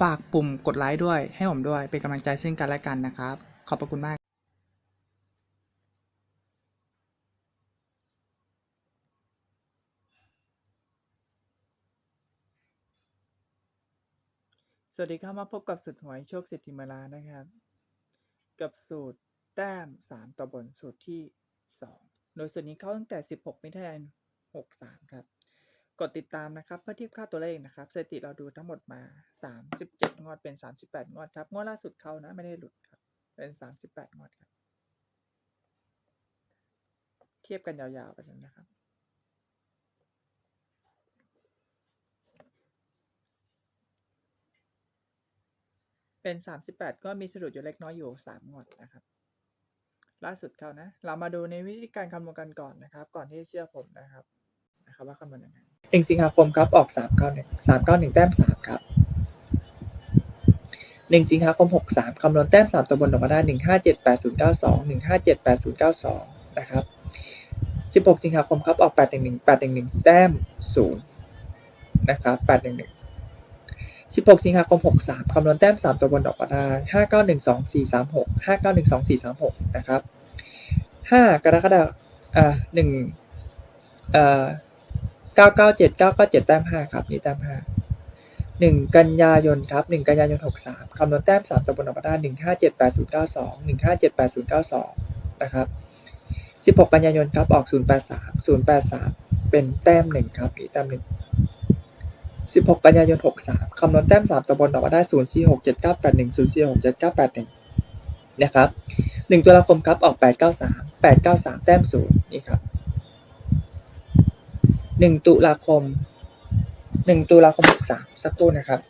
ฝากปุ่มกดไลค์ด้วย ให้ผมด้วยเป็นกำลังใจซึ่งกันและกันนะครับ ขอบพระคุณมากสวัสดีครับมาพบกับสุดหวยโชคเศรษฐิมาลานะครับ กับสูตรแต้ม 3ต่อบนสูตรที่ 2 โดยสูตรนี้เข้าตั้งแต่ 16 มิถุนายน 63 ครับ กดติดตามนะครับ เพื่อเทียบค่าตัวเลขนะครับสถิติเราดูทั้งหมดมา 37 งวดเป็น 38 งวดครับ งวดล่าสุดเข้านะไม่ได้หลุดครับ เป็น 38 งวดครับ เทียบกันยาวๆไปเลยนะครับเป็น 38 ก็มีสะดุดอยู่เล็กน้อยอยู่ 3 งวดนะครับ ล่าสุดเขานะ เรามาดูในวิธีการคำนวณกันก่อนนะครับ ก่อนที่จะเชื่อผมนะครับ นะครับว่าคำนวณยังไง เองสิงหาคมครับออกสามเก้าหนึ่งสามเก้าหนึ่งแต้มสามครับหนึ่งสิงหาคมหกสามคำนวณแต้มสามตัวบนออกมาได้หนึ่งห้าเจ็ดแปดศูนย์เก้าสองหนึ่งห้าเจ็ดแปดศูนย์เก้าสองนะครับสิบหกสิงหาคมครับออกแปดหนึ่งหนึ่งแปดหนึ่งหนึ่งแต้มศูนย์นะครับแปดหนึ่งหนึ่งสิบหกสิงหาคมหกสามคำนวณแต้มสามตัวบนออกมาได้ห้าเก้าหนึ่งสองสี่สามหกห้าเก้าหนึ่งสองสี่สามหกนะครับห้ากรกฎาคมอ่าหนึ่งอ่า เก้าเก้าเจ็ดเก้าเก้าเจ็ดแต้มห้าครับนี่แต้มห้าหนึ่งกันยายนครับหนึ่งกันยายนหกสามคำนวณแต้มสามตัวบนออกมาไหนึ่งห้าเจ็ดแปดศูนย์เก้าสองหนึ่งห้าเจ็ดแปดศูนย์เก้าสองนะครับสิบหกกันยายนครับออกศูนย์แปดสามศูนย์แปดสามเป็นแต้มหนึ่งครับนี่แต้มหนึ่งสิบหกกันยายนหกสามคำนวณแต้มสามตัวบนออกมาไศูนย์สี่หกเจ็ดเก้าแปดหนึ่งศูนย์สี่หกเจ็ดเก้าแปดหนึ่งนะครับหนึ่งตัวละครครับออกแปดเก้าสามแปดเก้าสามแต้มศูนย์นี่ครับ หนึ่งตุลาคมหนึ่งตุลาคมหกสามสักครู่นะครับ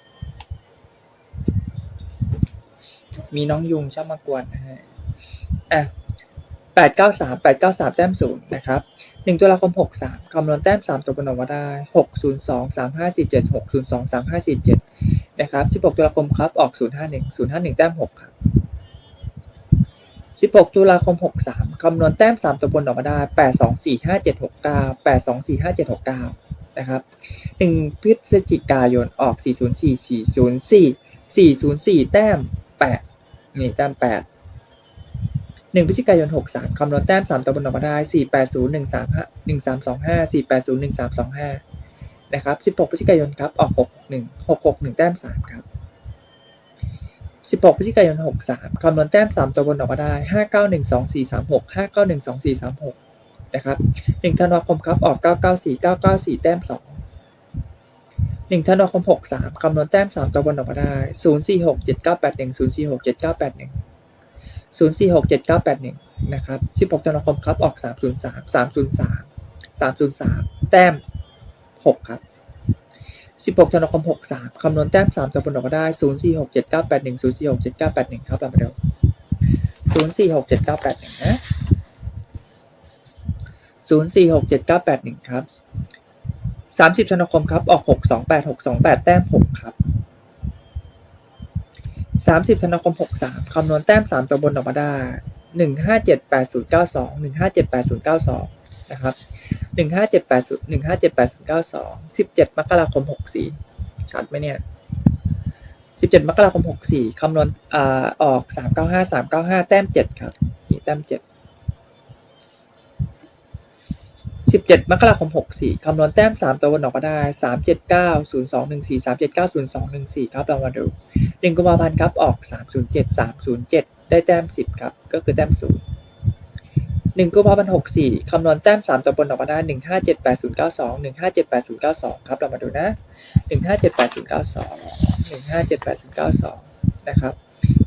มีน้องยุงชอบมากวนนะฮะอะแปดเก้าสามแปดเก้าสามแต้มศูนย์นะครับหนึ่งตุลาคมหกสามคำนวณแต้มสามตัวกำหนดมาได้หกศูนย์สองสามห้าสี่เจ็ดหกศูนย์สองสามห้าสี่เจ็ดนะครับสิบหกตุลาคมครับ ออกศูนย์ห้าหนึ่งศูนย์ห้าหนึ่งแต้มหกครับ 16 ตุลาคม 63 คำนวณแต้ม 3 ตัวบนออกมาได้ 8245769 8245769 นะครับ 1 พฤศจิกายนออก 404 404 404 แต้ม 8 นี่แต้ม8หนึ่งพฤศจิกายน 63 คำนวณแต้ม 3ตัวบนออกมาได้ 480 135 1325 480 1325 นะครับ 16 พฤศจิกายนครับ ออก 61 661 แต้ม 3 ครับ 16พฤศจิกายน 63 คำนวณแต้ม 3 ตัวบนออกมาได้ 5912 436 5912 436 นะครับ 1ธันวาคมครับ ออก 994 994 แต้ม 2 1ธันวาคม 63 คำนวณแต้ม 3 ตัวบนออกมาได้ 046 7981 046 7981 0467981 นะครับ 16ธันวาคมครับ ออก 303 303 303 แต้ม 6 ครับ 16ธันวาคม63คำนวณแต้ม3ตัวบนออกมาได้0467981 0467981ครับเรามาดู0467981นะ0467981ครับ 30ธันวาคมครับออก 628 628 แต้ม 6 ครับ 30ธันวาคม63คำนวณแต้ม 3 ตัวบนออกมาได้ 1578092 1578092 นะครับ 15780 1578092 17 มกราคม 64 ชัดไหมเนี่ย 17 มกราคม 64 คำนวณอ่าออก 395 395 แต้ม 7 ครับ นี่แต้ม 7 17 มกราคม 64 คำนวณแต้ม 3 ตัวบนออกมาได้ 379 0214 379 0214 ครับเรามาดู1กุมภาพันธ์ครับ ออก 307 307 ได้แต้ม 10 ครับ ก็คือแต้ม 0 หนึ่งกุมภาพันธ์หกสี่คำนวณแต้มสามตัวบนออกมาได้หนึ่งห้าเจ็ดแปดศูนย์เก้าสองหนึ่งห้าเจ็ดแปดศูนย์เก้าสองครับเรามาดูนะหนึ่งห้าเจ็ดแปดศูนย์เก้าสองหนึ่งห้าเจ็ดแปดศูนย์เก้าสองนะครับ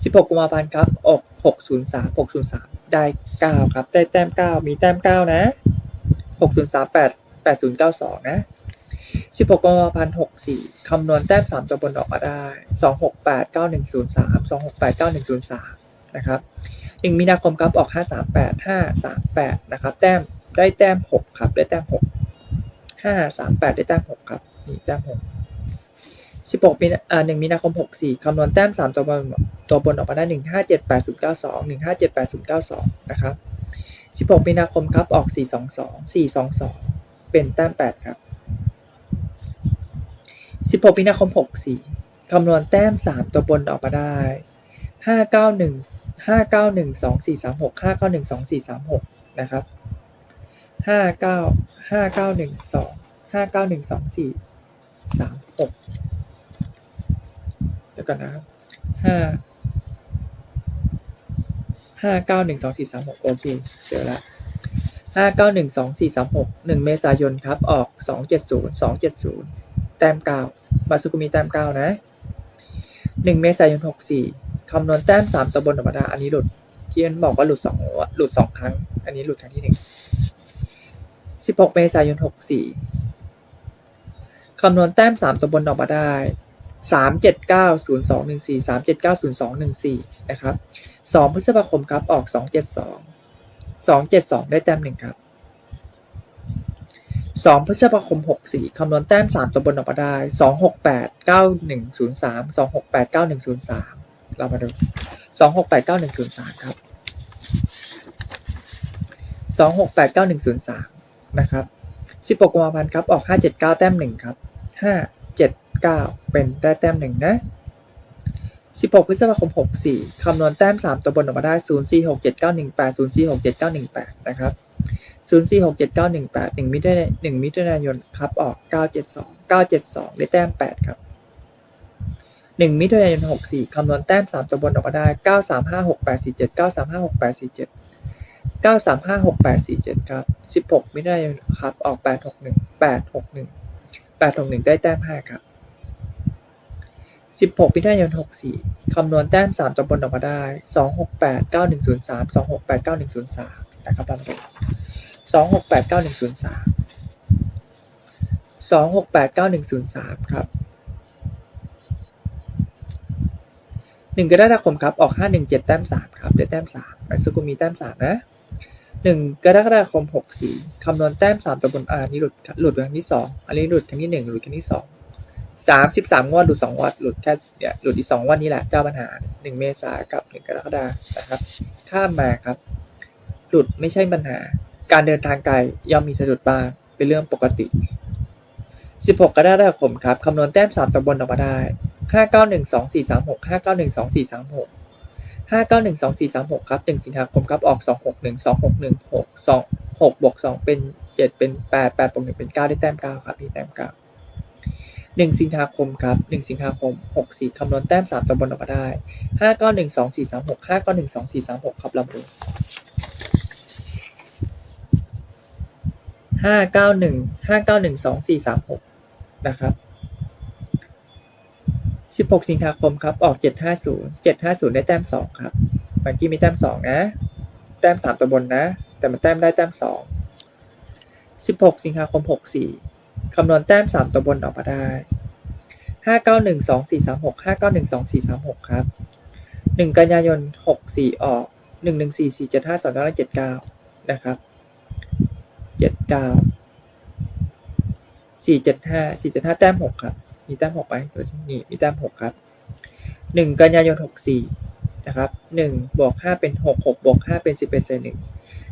สิบหกกุมภาพันธ์ครับออกหกศูนย์สามหกศูนย์สามได้เก้าครับ ได้แต้มเก้ามีแต้มเก้านะหกศูนย์สามแปดแปดศูนย์เก้าสองนะสิบหกกุมภาพันธ์หกสี่คำนวณแต้มสามตัวบนออกมาได้สองหกแปดเก้าหนึ่งศูนย์สามสองหกแปดเก้าหนึ่งศูนย์สามนะครับ หนึ่งมีนาคมครับออกห้าสามแปดห้าสามแปดนะครับ แต้มได้แต้มหกครับ ได้แต้มหกห้าสามแปดได้แต้มหกครับนี่แต้มหกสิบหกมีอ่าหนึ่งมีนาคมหกสี่คำนวณแต้มสามตัวบนตัวบนออกมาได้หนึ่งห้าเจ็ดแปดศูนย์เก้าสองหนึ่งห้าเจ็ดแปดศูนย์เก้าสองนะครับสิบหกมีนาคมครับออกสี่สองสองสี่สองสองเป็นแต้มแปดครับสิบหกมีนาคมหกสี่คำนวณแต้มสามตัวบนออกมาได้ ห้าเก้าหนึ่งห้าเก้าหนึ่งสองสี่สามหกห้าเก้าหนึ่งสองสี่สามหกนะครับห้าเก้าห้าเก้าหนึ่งสองห้าเก้าหนึ่งสองสี่สามหกเดี๋ยวก่อนนะครับห้าห้าเก้าหนึ่งสองสี่สามหกโอเคเจอละห้าเก้าหนึ่งสองสี่สามหกหนึ่งเมษายนครับ ออกสองเจ็ดศูนย์สองเจ็ดศูนย์แต้มเก้าบาสุกุมีแต้มเก้านะหนึ่งเมษายนหกสี่ คำนวณแต้มสามตัวบนธรรมดา อันนี้หลุดเที่มันบอกว่าหลุดสองหลุดสองครั้ง อันนี้หลุดครั้งที่หนึ่งสิบหกเมษายนหกสี่คำนวณแต้มสามตัวบนออกมาได้สามเจ็ดเก้าศูนย์สองหนึ่งสี่สามเจ็ดเก้าศูนย์สองหนึ่งสี่นะครับสองพฤษภาคมครับออกสองเจ็ดสองสองเจ็ดสองได้แต้มหนึ่งครับสองพฤษภาคมหกสี่คำนวณแต้มสามตัวบนออกมาได้สองหกแปดเก้าหนึ่งศูนย์สามสองหกแปดเก้าหนึ่งศูนย์สาม เรามาดูสองหกแปดเก้าหนึ่งศูนย์สามครับสองหกแปดเก้าหนึ่งศูนย์สามนะครับสิบหกกุมภาพันธ์ครับ ออกห้าเจ็ดเก้าแต้มหนึ่งครับห้าเจ็ดเก้าเป็นได้แต้มหนึ่งนะสิบหกพฤษภาคมหกสี่คำนวณแต้มสามตัวบนออกมาได้ศูนย์สี่หกเจ็ดเก้าหนึ่งแปดศูนย์สี่หกเจ็ดเก้าหนึ่งแปดนะครับศูนย์สี่หกเจ็ดเก้าหนึ่งแปดหนึ่งมิถุนายนหนึ่งมิถุนายนครับ ออกเก้าเจ็ดสองเก้าเจ็ดสองได้แต้มแปดครับ หนึ่งมิถุนายนหกสี่คำนวณแต้มสามตัวบนออกมาได้เก้าสามห้าหกแปดสี่เจ็ดเก้าสามห้าหกแปดสี่เจ็ดเก้าสามห้าหกแปดสี่เจ็ดครับสิบหกมิถุนายนครับออกแปดหกหนึ่งแปดหกหนึ่งแปดหกหนึ่งได้แต้มห้าครับสิบหกมิถุนายนหกสี่คำนวณแต้มสามตัวบนออกมาได้สองหกแปดเก้าหนึ่งศูนย์สามสองหกแปดเก้าหนึ่งศูนย์สามนะครับเราดูสองหกแปดเก้าหนึ่งศูนย์สามสองหกแปดเก้าหนึ่งศูนย์สามครับ หนึ่งกรกฎาคมครับออกห้าหนึ่งเจ็ดแต้มสามครับได้แต้มสามไมซูกุมีแต้มสามนะหนึ่งกรกฎาคมหกสี่คำนวณแต้มสามตัวบนอ่านี่หลุดหลุดครั้งที่สองอันนี้หลุดครั้งที่หนึ่งหลุดครั้งที่สองสามสิบสามงวดหลุดสองงวด หลุดแค่เนี่ยหลุดอีกสองวันนี้แหละเจ้าปัญหาหนึ่งเมษากับหนึ่งกรกฎานะครับ ข้ามมาครับ หลุดไม่ใช่ปัญหา การเดินทางไกลย่อมมีสะดุดบ้างเป็นเรื่องปกติ 16 กรกฎาคมครับคำนวณแต้ม 3ตำบลออกมาได้ 5912436 5912436 5912436ครับ1สิงหาคมครับออก261 2616 2 6บวก2เป็น7เป็น8 8บวก1เป็น9ได้แต้ม9ครับที่แต้ม9 1สิงหาคมครับ1สิงหาคม64คำนวณแต้ม3ตำบลออกมาได้5912436 5912436ครับลำดูห้าเก้าหนึ่งห้าเก้าหนึ่งสองสี่สามหกนะครับ สิบหกสิงหาคมครับ ออกเจ็ดห้าศูนย์เจ็ดห้าศูนย์ได้แต้มสองครับมื่อกี้มีแต้มสองนะ แต้มสามตัวบนนะ แต่มันแต้มได้แต้มสองสิบหกสิงหาคมหกสี่คำนวณแต้มสามตัวบนออกมาได้ห้าเก้าหนึ่งสองสี่สามหกห้าเก้าหนึ่งสองสี่สามหกครับหนึ่งกันยายนหกสี่ออกหนึ่งหนึ่งสี่สี่เจ็ดห้าสองเก้าเจ็ดเก้านะครับเจ็ดเก้าสี่เจ็ดห้าสี่เจ็ดห้าแต้มหกครับ มีแต้มหกไหมดูสินี่มีแต้มหกครับหนึ่งกันยายนหกสี่นะครับหนึ่งบวกห้าเป็นหกหกบวกห้าเป็นสิบเป็นเศษหนึ่ง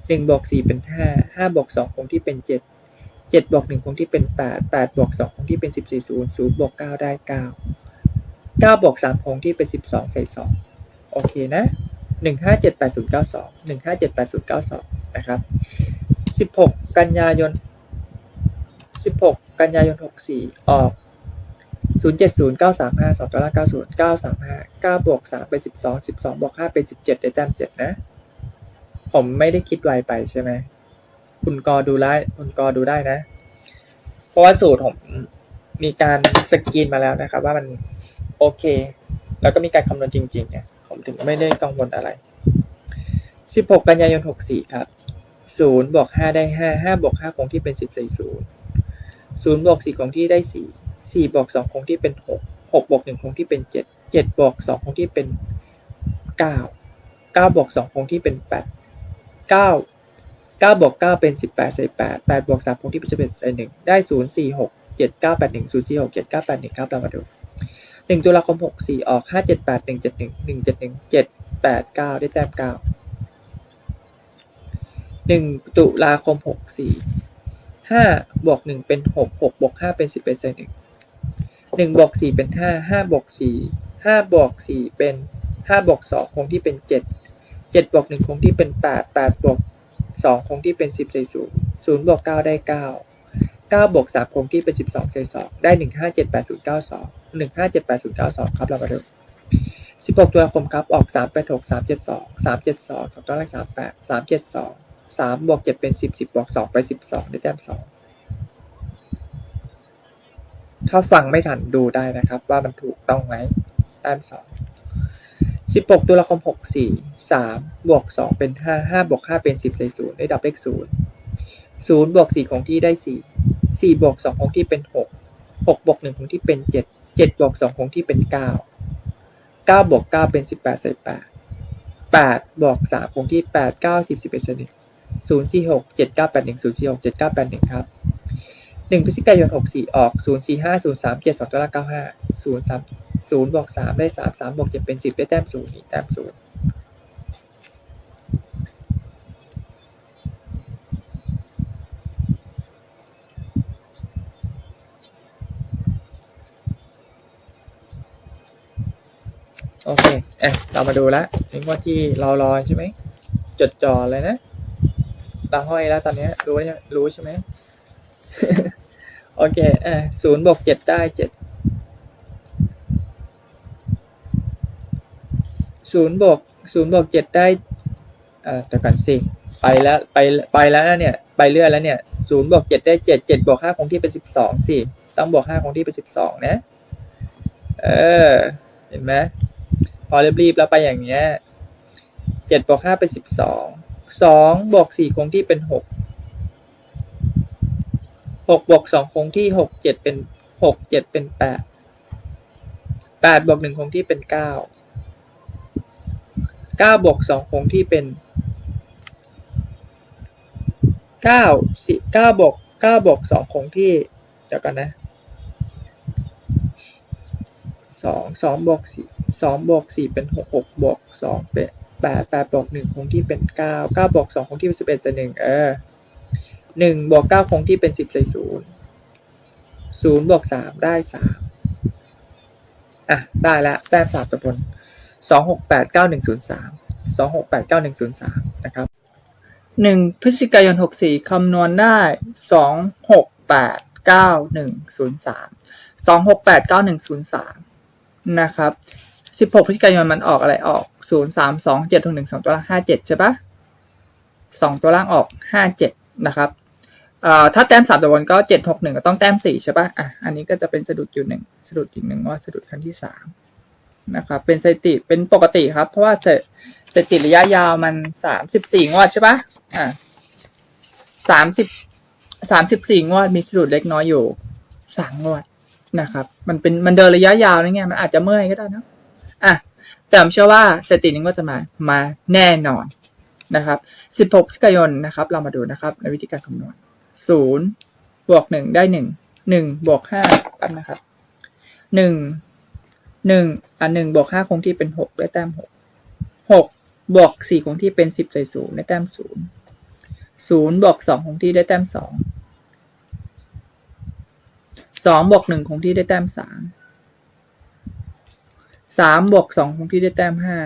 หนึ่งบวกสี่เป็นห้าห้าบวกสองคงที่เป็นเจ็ดเจ็ดบวกหนึ่งคงที่เป็นแปดแปดบวกสองคงที่เป็นสิบสี่ศูนย์ศูนย์บวกเก้าได้เก้าเก้าบวกสามคงที่เป็นสิบสองใส่สองโอเคนะหนึ่งห้าเจ็ดแปดศูนย์เก้าสองหนึ่งห้าเจ็ดแปดศูนย์เก้าสองนะครับสิบหกกันยายนสิบหกกันยายนหกสี่ออก ศูนย์เจ็ดศูนย์เก้าสามห้าสองตัวละเก้าศูนย์เก้าสามห้าเก้าบวกสามเป็นสิบสองสิบสองบวกห้าเป็นสิบเจ็ดได้แต้มเจ็ดนะ ผมไม่ได้คิดไวไปใช่ไหม คุณกอดูได้คุณกอดูได้นะ เพราะว่าสูตรผมมีการสกรีนมาแล้วนะครับ ว่ามันโอเค แล้วก็มีการคำนวณจริงๆเนี่ยผมถึงไม่ได้กังวลอะไร 16 กันยายน 64 ครับ 0 บวก 5 ได้ 5 5 บวก 5 คงที่เป็น10ใส่0 0 บวก 4 คงที่ได้ 4 สี่บวกสองคงที่เป็นหกหกบวกหนึ่งคงที่เป็นเจ็ดเจ็ดบวกสองคงที่เป็นเก้าเก้าบวกสองคงที่เป็นแปดเก้าเก้าบวกเก้าเป็นสิบแปดใส่แปดแปดบวกสามคงที่จะเป็นเอ็ใส่หนึ่งได้ศูนย์สี่หกเจ็ดเก้าแปดหนึ่งศูนย์สี่หกเจ็ดเก้าแปดหนึ่งเก้าแปลมาดูหนึ่งตุลาคมหกสี่ออกห้าเจ็ดแปดหนึ่งเจ็ดหนึ่งหนึ่งเจ็ดหนึ่งเจ็ดแปดเก้าได้แต้มเก้าหนึ่งตุลาคมหกสี่ห้าบวกหนึ่งเป็นหกหกบวกห้าเป็นสิบเอ็ดใส่หนึ่ง หนึ่งบวกสี่เป็นห้าห้าบวกสี่ห้าบวกสี่เป็นห้าบวกสองคงที่เป็นเจ็ดเจ็ดบวกหนึ่งคงที่เป็นแปดแปดบวกสองคงที่เป็นสิบเศษศูนย์ศูนย์บวกเก้าได้เก้าเก้าบวกสามคงที่เป็นสิบสองเศษสองได้หนึ่งห้าเจ็ดแปดศูนย์เก้าสองหนึ่งห้าเจ็ดแปดศูนย์เก้าสองครับเรามาดูสิบหกตัวคมครับออกสามแปดหกสามเจ็ดสองสามเจ็ดสองสองตัวเลขสามแปดสามเจ็ดสองสามบวกเจ็ดเป็นสิบสิบบวกสองไปสิบสองได้แต้มสอง ถ้าฟังไม่ทันดูได้นะครับ ว่ามันถูกต้องไหมแต้ม2 16ตุลาคม64 3บวก2เป็น5 5บวก5เป็น10ใส่0ได้ดับเลข0 0บวก4คงที่ได้4 4บวก2คงที่เป็น6 6บวก1คงที่เป็น7 7บวก2คงที่เป็น9 9บวก9เป็น18ใส่8 8บวก3คงที่8 9 10 11ใส่1 0 4 6 7 9 8 1 0 4 6 7 9 8 1ครับ 1พฤศจิกายน 64 ออก 0 4 5 0 3 7 2ตัวละ95 0 3 0บวก3ได้ 3 3บวก7เป็น 10 ได้แต้ม0นี่แต้ม0โอเคเอะเรามาดูแล้วนี่ว่าที่เรารอใช่ไหม จดจ่อเลยนะตาห้อยแล้วตอนนี้รู้ยังรู้ใช่ไหม โอเคเอะศูนย์บวกเจ็ดได้เจ็ดศูนย์บวกศูนย์บวกเจ็ดได้เอ่อแต่กันสิไปแล้วไปไปแล้วนะเนี่ย ไปเรื่อยแล้วเนี่ยศูนย์บวกเจ็ดได้เจ็ดเจ็ดบวกห้าคงที่เป็นสิบสองสิต้องบวกห้าคงที่เป็นสิบสองนะเออเห็นไหมพอรีบๆแล้วไปอย่างเงี้ยเจ็ดบวกห้าเป็นสิบสองสองบวกสี่คงที่เป็นหก หกบวกสองคงที่หกเจ็ดเป็นหกเจ็ดเป็นแปดแปดบวกหนึ่งคงที่เป็นเก้าเก้าบวกสองคงที่เป็นเก้าสิเก้าบวกเก้าบวกสองคงที่เดี๋ยวกันนะสองสองบวกสี่สองบวกสี่เป็นหกหกบวกสองเป็นแปดแปดบวกหนึ่งคงที่เป็นเก้าเก้าบวกสองคงที่เป็นสิบเอ็ดใส่หนึ่งเออ หนึ่งบวกเก้าคงที่เป็นสิบใส่ศูนย์ศูนย์บวกสามได้สามอะ ได้แล้วแต้มสามตัวบนสองหกแปดเก้าหนึ่งศูนย์สามสองหกแปดเก้าหนึ่งศูนย์สามนะครับหนึ่งพฤศจิกายนหกสี่คำนวณได้สองหกแปดเก้าหนึ่งศูนย์สามสองหกแปดเก้าหนึ่งศูนย์สามนะครับ16พฤศจิกายนมันออกอะไรออก0 3 2 7 1 2ตัวล่าง57ใช่ปะ2ตัวล่างออก57นะครับ ถ้าแต้ม3ตัวบนก็7 6 1ก็ต้องแต้ม4ใช่ปะอะอันนี้ก็จะเป็นสะดุดอยู่หนึ่งสะดุดอีกหนึ่งว่าสะดุดครั้งที่3นะครับเป็นสถิติเป็นปกติครับ เพราะว่าสสถิติระยะยาวมัน34งวดใช่ปะอะ30 34งวดมีสะดุดเล็กน้อยอยู่3งวดนะครับ มันเป็นมันเดินระยะยาวนะไงมันอาจจะเมื่อยก็ได้นะอะแต่ผมเชื่อว่าสถิตินี้ก็จะมามาแน่นอนนะครับ 16พฤศจิกายนนะครับ เรามาดูนะครับในวิธีการคำนวณ 0บวก1ได้1 1บวก5กันนะครับ1 1อะ1บวก5คงที่เป็น6ได้แต้ม6 6บวก4คงที่เป็น10ใส่0ได้แต้ม0 0บวก2คงที่ได้แต้ม2สองบวกหนึ่งคงที่ได้แต้มสามสามบวกสองคงที่ได้แต้มห้า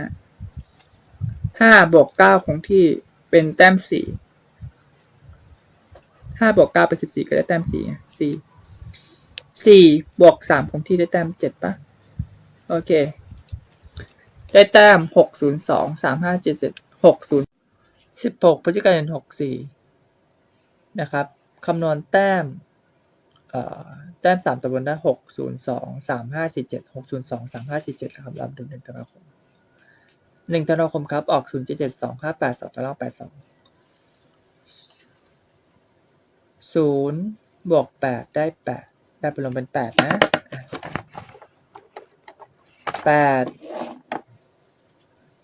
ห้าบวกเก้าคงที่เป็นแต้มสี่ ห้าบวกเก้าเป็นสิบสี่ก็ได้แต้มสี่สี่สี่บวกสามคงที่ได้แต้มเจ็ดปะโอเค ได้แต้มหกศูนย์สองสามห้าเจ็ดเจ็ดหกศูนย์สิบหกพฤศจิกายนหกสี่นะครับคำนวณแต้มเอ่อแต้มสามตัวบนได้หกศูนย์สองสามห้าสี่เจ็ดหกศูนย์สองสามห้าสี่เจ็ดครับรับดูหนึ่งธันวาคมหนึ่งธันวาคมครับ ออกศูนย์เจ็ดเจ็ดสองห้าแปดสองตารางแปดสอง ศูนย์บวกแปดได้แปดได้ไปลงเป็นแปดนะแปด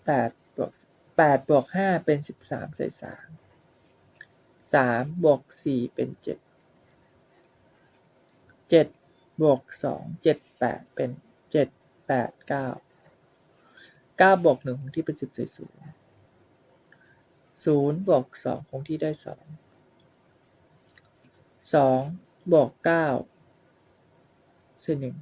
แปดบวกแปดบวกห้าเป็นสิบสามใส่สามสามบวกสี่เป็นเจ็ดเจ็ดบวกสองเจ็ดแปดเป็นเจ็ดแปดเก้าเก้าบวกหนึ่งคงที่เป็นสิบใส่ศูนย์ศูนย์บวกสองคงที่ได้สอง สองบวกเก้าส่หนึ่ง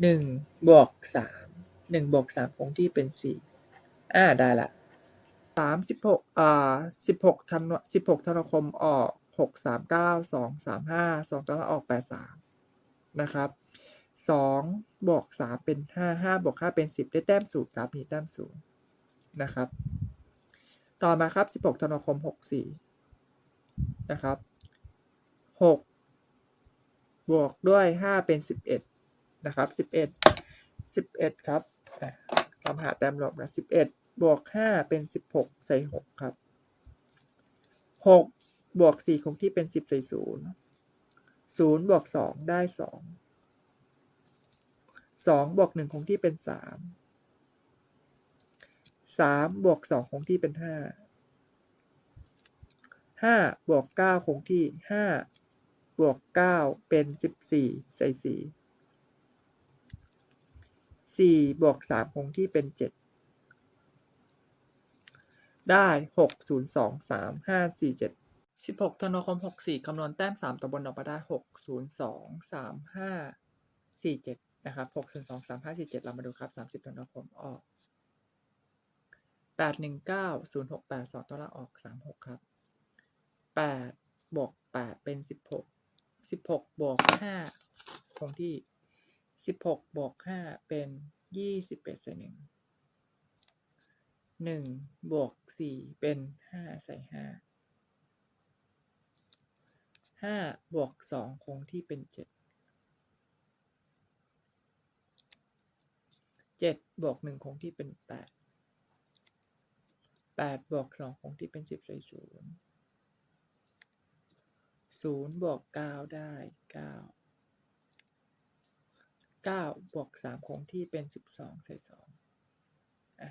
หนึ่งบวกสามหนึ่งบวกสามคงที่เป็นสี่อ่าได้ละสามสิบหกอ่าสิบหกธันวาสิบหกธันวาคมออกหกสามเก้าสองสามห้าสองตอนละออกแปดสามนะครับสองบวกสามเป็นห้าห้าบวกห้าเป็นสิบได้แต้มศูนย์ครับมีแต้มศูนย์นะครับ ต่อมาครับสิบหกธันวาคมหกสี่นะครับหกบวกด้วยห้าเป็นสิบเอ็ดนะครับสิบเอ็ดสิบเอ็ดครับอะเราหาแต้มลบนะสิบเอ็ดบวกห้าเป็นสิบหกใส่หกครับหกบวกสี่คงที่เป็นสิบใส่ศูนย์ศูนย์บวกสองได้สองสองบวกหนึ่งคงที่เป็นสาม สามบวกสองคงที่เป็นห้าห้าบวกเก้าคงที่ห้าบวกเก้าเป็นสิบสี่ใส่สี่สี่บวกสามคงที่เป็นเจ็ดได้หกศูนย์สองสามห้าสี่เจ็ดสิบหกธันวาคมหกสี่คำนวณแต้มสามตัวบนออกมาได้หกศูนย์สองสามห้าสี่เจ็ดนะครับหกศูนย์สองสามห้าสี่เจ็ดเรามาดูครับสามสิบธันวาคมออก แปดหนึ่งเก้าศูนย์หกแปดสองตัวละออกสามหกครับแปดบวกแปดเป็นสิบหกสิบหกบวกห้าคงที่สิบหกบวกห้าเป็นยี่สิบเอ็ดใส่หนึ่งหนึ่งบวกสี่เป็นห้าใส่ห้าห้าบวกสองคงที่เป็นเจ็ดเจ็ดบวกหนึ่งคงที่เป็นแปด แปดบวกสองคงที่เป็นสิบใส่ศูนย์ศูนย์บวกเก้าได้เก้าเก้าบวกสามคงที่เป็นสิบสองใส่สองอะ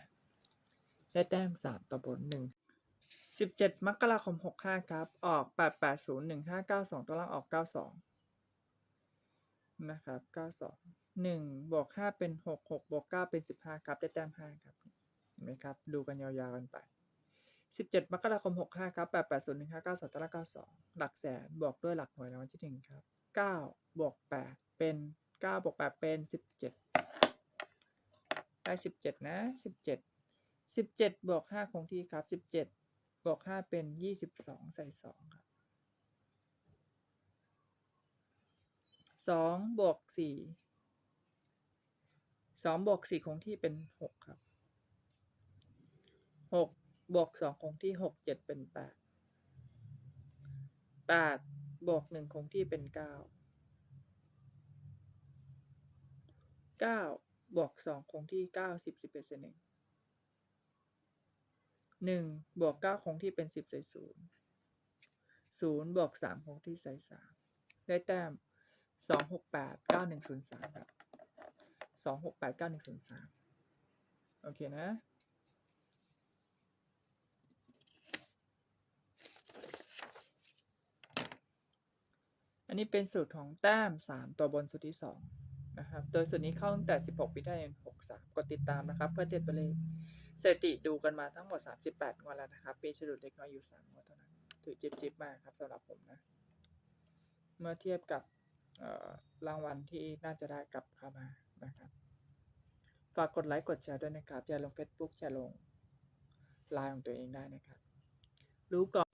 ได้แต้มสามต่อบนหนึ่งสิบเจ็ดมกราคมหกห้าครับ ออกแปดแปดศูนย์หนึ่งห้าเก้าสองตัวล่างออกเก้าสองนะครับเก้าสองหนึ่งบวกห้าเป็นหกหกบวกเก้าเป็นสิบห้าครับ ได้แต้มห้าครับ เห็นไหมครับ ดูกันยาวๆกันไป สิบเจ็ดมกราคมหกห้าครับแปดแปดศูนย์หนึ่งห้าเก้าสองเก้าสองหลักแสนบวกด้วยหลักหน่วยรางวัลที่หนึ่งครับเก้าบวกแปดเป็นเก้าบวกแปดเป็นสิบเจ็ดได้สิบเจ็ดนะสิบเจ็ดสิบเจ็ดบวกห้าคงที่ครับสิบเจ็ดบวกห้าเป็นยี่สิบสองใส่สองครับสองบวกสี่สองบวกสี่คงที่เป็นหกครับหก บวกสองคงที่หกเจ็ดเป็นแปดแปดบวกหนึ่งคงที่เป็นเก้าเก้าบวกสองคงที่เก้าสิบสิบเอ็ดเศษหนึ่งหนึ่งบวกเก้าคงที่เป็นสิบใส่ศูนย์ศูนย์บวกสามคงที่ใส่สามได้แต้มสองหกแปดเก้าหนึ่งศูนย์สามครับสองหกแปดเก้าหนึ่งศูนย์สามโอเคนะ นนี้เป็นสูตรของแต้ม 3 ตัวบนสูตรที่ 2 นะครับ โดยสูตรนี้เข้าตั้งแต่ 16มิถุนายน63 กดติดตามนะครับ เพื่อเทียบตัวเลขสถิติดูกันมาทั้งหมด 38งวดแล้วนะครับ ปีฉลุดเล็กน้อยอยู่3งวดเท่านั้น ถือจิบจิบมากครับสำหรับผมนะ เมื่อเทียบกับรางวัลที่น่าจะได้กลับเข้ามานะครับ ฝากกดไลค์กดแชร์ด้วยนะครับ อย่าลง Facebook อย่าลงไลน์ของตัวเองได้นะครับ รู้ก่อน